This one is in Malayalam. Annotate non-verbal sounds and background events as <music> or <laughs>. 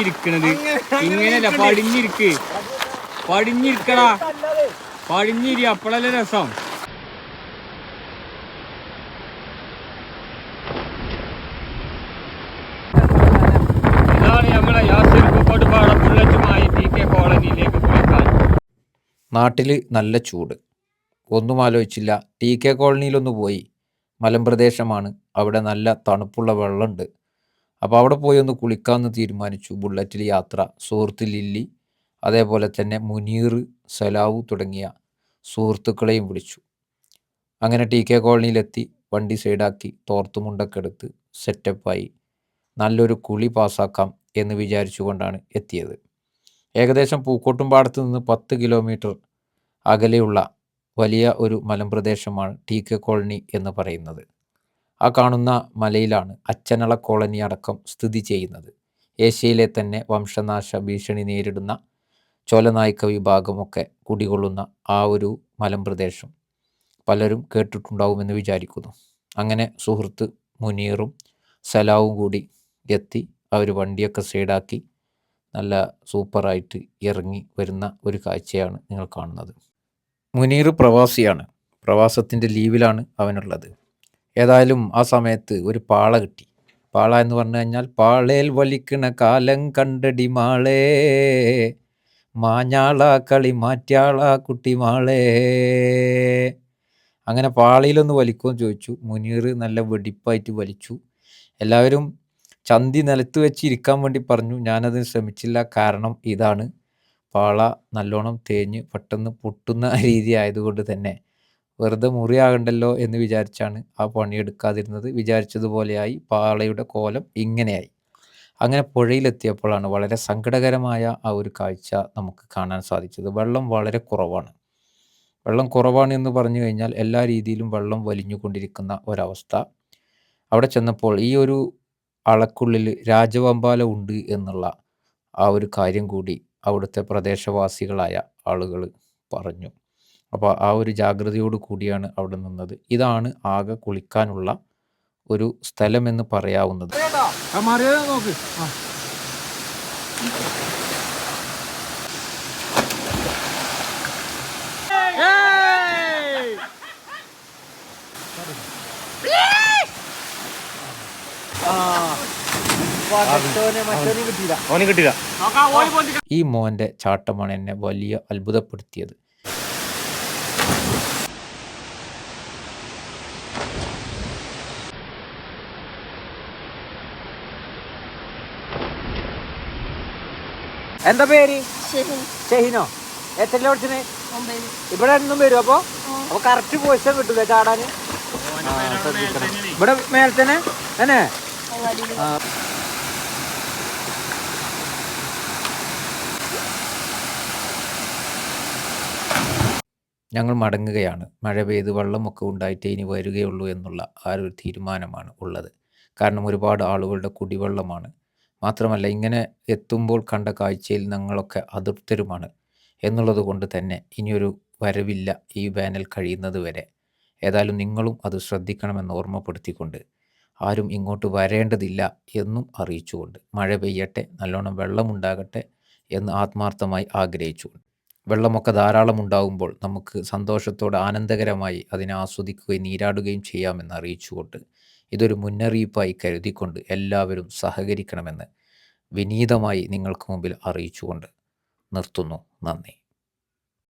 ഇരിക്കണത്. ഇങ്ങനെയല്ല പടിഞ്ഞിരിക്ക്. പടിഞ്ഞിരിക്കടാ. പടിഞ്ഞിരി അപ്പളല്ലേ രസം. ഇതാണ് നമ്മളെ യാസിർ കുക്കോട്ടുപാട ബുള്ളറ്റുമായി ടി കെ കോളനിയിലേക്ക് കുളിക്കാൻ നാട്ടിൽ നല്ല ചൂട്. ഒന്നും ആലോചിച്ചില്ല. ടി കെ കോളനിയിലൊന്ന് പോയി. മലമ്പ്രദേശമാണ്. അവിടെ നല്ല തണുപ്പുള്ള വെള്ളമുണ്ട്. അപ്പോൾ അവിടെ പോയി ഒന്ന് കുളിക്കാമെന്ന് തീരുമാനിച്ചു. ബുള്ളറ്റിൽ യാത്ര. സുഹൃത്ത് ലില്ലി അതേപോലെ തന്നെ മുനീർ സലാവു തുടങ്ങിയ സുഹൃത്തുക്കളെയും വിളിച്ചു. അങ്ങനെ ടി കെ കോളനിയിലെത്തി. വണ്ടി സൈഡാക്കി. തോർത്തുമുണ്ടൊക്കെ എടുത്ത് സെറ്റപ്പായി നല്ലൊരു കുളി പാസ്സാക്കാം എന്ന് വിചാരിച്ചുകൊണ്ടാണ് എത്തിയത്. ഏകദേശം പൂക്കോട്ടുംപാടത്ത് നിന്ന് പത്ത് കിലോമീറ്റർ അകലെയുള്ള വലിയ ഒരു മലമ്പ്രദേശമാണ് ടി കെ കോളനി എന്ന് പറയുന്നത്. ആ കാണുന്ന മലയിലാണ് അച്ചനള കോളനി അടക്കം സ്ഥിതി ചെയ്യുന്നത്. ഏഷ്യയിലെ തന്നെ വംശനാശ ഭീഷണി നേരിടുന്ന ചോലനായിക്ക വിഭാഗമൊക്കെ കുടികൊള്ളുന്ന ആ ഒരു മലമ്പ്രദേശം പലരും കേട്ടിട്ടുണ്ടാവുമെന്ന് വിചാരിക്കുന്നു. അങ്ങനെ സുഹൃത്ത് മുനീറും സലാവും കൂടി എത്തി അവർ വണ്ടിയൊക്കെ സൈഡാക്കി നല്ല സൂപ്പറായിട്ട് ഇറങ്ങി വരുന്ന ഒരു കാഴ്ചയാണ് നിങ്ങൾ കാണുന്നത്. മുനീർ പ്രവാസിയാണ്. പ്രവാസത്തിന്റെ ലീവിലാണ് അവനുള്ളത്. ഏതായാലും ആ സമയത്ത് ഒരു പാള കിട്ടി. പാള എന്ന് പറഞ്ഞു കഴിഞ്ഞാൽ "പാളേൽ വലിക്കണ കാലം കണ്ടടി മാളേ. മാഞ്ഞാളാ കളി മാറ്റാളാ കുട്ടി മാളേ. അങ്ങനെ പാളയിലൊന്ന് വലിക്കുമെന്ന് ചോദിച്ചു. മുനീർ നല്ല വെടിപ്പായിട്ട് വലിച്ചു. എല്ലാവരും ചന്തി നിലത്ത് വെച്ച് ഇരിക്കാൻ വേണ്ടി പറഞ്ഞു. ഞാനതിന് ശ്രമിച്ചില്ല. കാരണം ഇതാണ്. പാള നല്ലോണം തേഞ്ഞ് പെട്ടെന്ന് പൊട്ടുന്ന <laughs> രീതി ആയതുകൊണ്ട് തന്നെ. വെറുതെ മുറിയാകണ്ടല്ലോ എന്ന് വിചാരിച്ചാണ് ആ പണിയെടുക്കാതിരുന്നത് വിചാരിച്ചതുപോലെയായി പാളയുടെ കോലം ഇങ്ങനെയായി. അങ്ങനെ പുഴയിലെത്തിയപ്പോഴാണ് വളരെ സങ്കടകരമായ ആ ഒരു കാഴ്ച നമുക്ക് കാണാൻ സാധിച്ചത്. വെള്ളം വളരെ കുറവാണ്. വെള്ളം കുറവാണ് എന്ന് പറഞ്ഞു കഴിഞ്ഞാൽ എല്ലാ രീതിയിലും വെള്ളം വലിഞ്ഞുകൊണ്ടിരിക്കുന്ന ഒരവസ്ഥ. അവിടെ ചെന്നപ്പോൾ ഈ ഒരു അളക്കുള്ളിൽ രാജവമ്പാല ഉണ്ട് എന്നുള്ള ആ ഒരു കാര്യം കൂടി അവിടുത്തെ പ്രദേശവാസികളായ ആളുകൾ പറഞ്ഞു. അപ്പോൾ ആ ഒരു ജാഗ്രതയോട് കൂടിയാണ് അവിടെ നിന്നത്. ഇതാണ് ആകെ കുളിക്കാനുള്ള ഒരു സ്ഥലമെന്ന് പറയാവുന്നത്. നോക്ക്. ഓന് കിട്ടില്ല ഈ മോന്റെ ചാട്ടമാണ് എന്നെ വലിയ അത്ഭുതപ്പെടുത്തിയത്. എന്താ പേര്? ഷെഹിനോ? എത്ര ഓടിച്ചിന് ഒമ്പത് ഇവിടെ എന്നും വരും അപ്പൊ? അപ്പൊ കറക്റ്റ് പൊസിഷൻ കിട്ടൂലേ ചാടാന് ഇവിടെ മേലെ തന്നെ? തന്നെ ഞങ്ങൾ മടങ്ങുകയാണ്. മഴ പെയ്ത് വെള്ളമൊക്കെ ഉണ്ടായിട്ടേ ഇനി വരികയുള്ളൂ എന്നുള്ള ആ ഒരു തീരുമാനമാണ് ഉള്ളത്. കാരണം ഒരുപാട് ആളുകളുടെ കുടിവെള്ളമാണ് മാത്രമല്ല ഇങ്ങനെ എത്തുമ്പോൾ കണ്ട കാഴ്ചയിൽ ഞങ്ങളൊക്കെ അതൃപ്തരുമാണ് എന്നുള്ളത് കൊണ്ട് തന്നെ ഇനിയൊരു വരവില്ല ഈ വേനൽ കഴിയുന്നത് വരെ. ഏതായാലും നിങ്ങളും അത് ശ്രദ്ധിക്കണമെന്ന് ഓർമ്മപ്പെടുത്തിക്കൊണ്ട് ആരും ഇങ്ങോട്ട് വരേണ്ടതില്ല എന്നും അറിയിച്ചുകൊണ്ട് മഴ പെയ്യട്ടെ നല്ലോണം വെള്ളമുണ്ടാകട്ടെ എന്ന് ആത്മാർത്ഥമായി ആഗ്രഹിച്ചുകൊണ്ട്. വെള്ളമൊക്കെ ധാരാളം ഉണ്ടാകുമ്പോൾ നമുക്ക് സന്തോഷത്തോടെ ആനന്ദകരമായി അതിനെ ആസ്വദിക്കുകയും നീരാടുകയും ചെയ്യാമെന്ന് അറിയിച്ചുകൊണ്ട് ഇതൊരു മുന്നറിയിപ്പായി കരുതിക്കൊണ്ട് എല്ലാവരും സഹകരിക്കണമെന്ന് വിനീതമായി നിങ്ങൾക്ക് മുമ്പിൽ അറിയിച്ചുകൊണ്ട് നിർത്തുന്നു. നന്ദി.